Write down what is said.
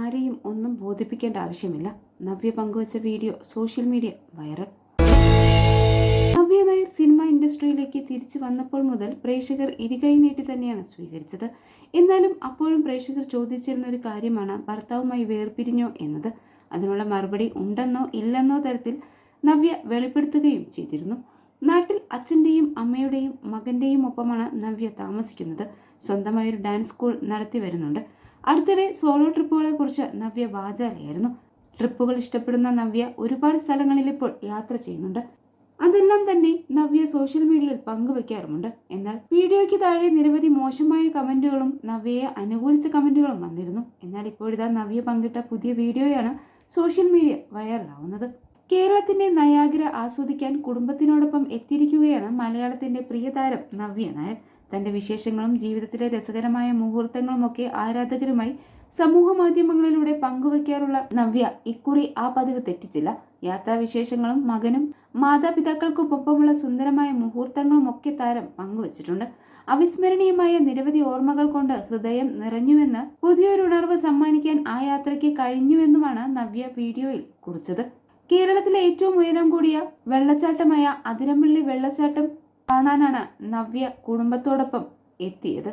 ആരെയും ഒന്നും ബോധിപ്പിക്കേണ്ട ആവശ്യമില്ല. നവ്യ പങ്കുവച്ച video social media viral. Navya Nair cinema ഇൻഡസ്ട്രിയിലേക്ക് തിരിച്ചു വന്നപ്പോൾ മുതൽ പ്രേക്ഷകർ ഇരുകൈ നീട്ടി തന്നെയാണ് സ്വീകരിച്ചത്. എന്നാലും അപ്പോഴും പ്രേക്ഷകർ ചോദിച്ചിരുന്ന ഒരു കാര്യമാണ് ഭർത്താവുമായി വേർപിരിഞ്ഞോ എന്നത്. അതിനുള്ള മറുപടി ഉണ്ടെന്നോ ഇല്ലെന്നോ തരത്തിൽ നവ്യ വെളിപ്പെടുത്തുകയും ചെയ്തിരുന്നു. നാട്ടിൽ അച്ഛന്റെയും അമ്മയുടെയും മകന്റെയും ഒപ്പമാണ് നവ്യ താമസിക്കുന്നത്. സ്വന്തമായൊരു ഡാൻസ് സ്കൂൾ നടത്തി വരുന്നുണ്ട്. അടുത്തിടെ സോളോ ട്രിപ്പുകളെ കുറിച്ച് നവ്യ വാചാലയായിരുന്നു. ട്രിപ്പുകൾ ഇഷ്ടപ്പെടുന്ന നവ്യ ഒരുപാട് സ്ഥലങ്ങളിൽ ഇപ്പോൾ യാത്ര ചെയ്യുന്നുണ്ട്. അതെല്ലാം തന്നെ നവ്യ സോഷ്യൽ മീഡിയയിൽ പങ്കുവെക്കാറുമുണ്ട്. എന്നാൽ വീഡിയോയ്ക്ക് താഴെ നിരവധി മോശമായ കമന്റുകളും നവ്യയെ അനുകൂലിച്ച കമന്റുകളും വന്നിരുന്നു. എന്നാൽ ഇപ്പോഴിതാ നവ്യ പങ്കിട്ട പുതിയ വീഡിയോയാണ് സോഷ്യൽ മീഡിയ വൈറലാവുന്നത്. കേരളത്തിന്റെ നയാഗ്ര ആസ്വദിക്കാൻ കുടുംബത്തിനോടൊപ്പം എത്തിയിരിക്കുകയാണ് മലയാളത്തിന്റെ പ്രിയതാരം നവ്യ നായർ. തന്റെ വിശേഷങ്ങളും ജീവിതത്തിലെ രസകരമായ മുഹൂർത്തങ്ങളുമൊക്കെ ആരാധകരുമായി സമൂഹ മാധ്യമങ്ങളിലൂടെ പങ്കുവയ്ക്കാറുള്ള നവ്യ ഇക്കുറി ആ പതിവ് തെറ്റിച്ചില്ല. യാത്രാവിശേഷങ്ങളും മകനും മാതാപിതാക്കൾക്കൊപ്പമുള്ള സുന്ദരമായ മുഹൂർത്തങ്ങളും ഒക്കെ താരം പങ്കുവച്ചിട്ടുണ്ട്. അവിസ്മരണീയമായ നിരവധി ഓർമ്മകൾ കൊണ്ട് ഹൃദയം നിറഞ്ഞുവെന്ന് പുതിയൊരു ഉണർവ് സമ്മാനിക്കാൻ ആ യാത്രയ്ക്ക് കഴിഞ്ഞുവെന്നുമാണ് നവ്യ വീഡിയോയിൽ കുറിച്ചത്. കേരളത്തിലെ ഏറ്റവും ഉയരം കൂടിയ വെള്ളച്ചാട്ടമായ അതിരമ്പള്ളി വെള്ളച്ചാട്ടം കാണാനാണ് നവ്യ കുടുംബത്തോടൊപ്പം എത്തിയത്.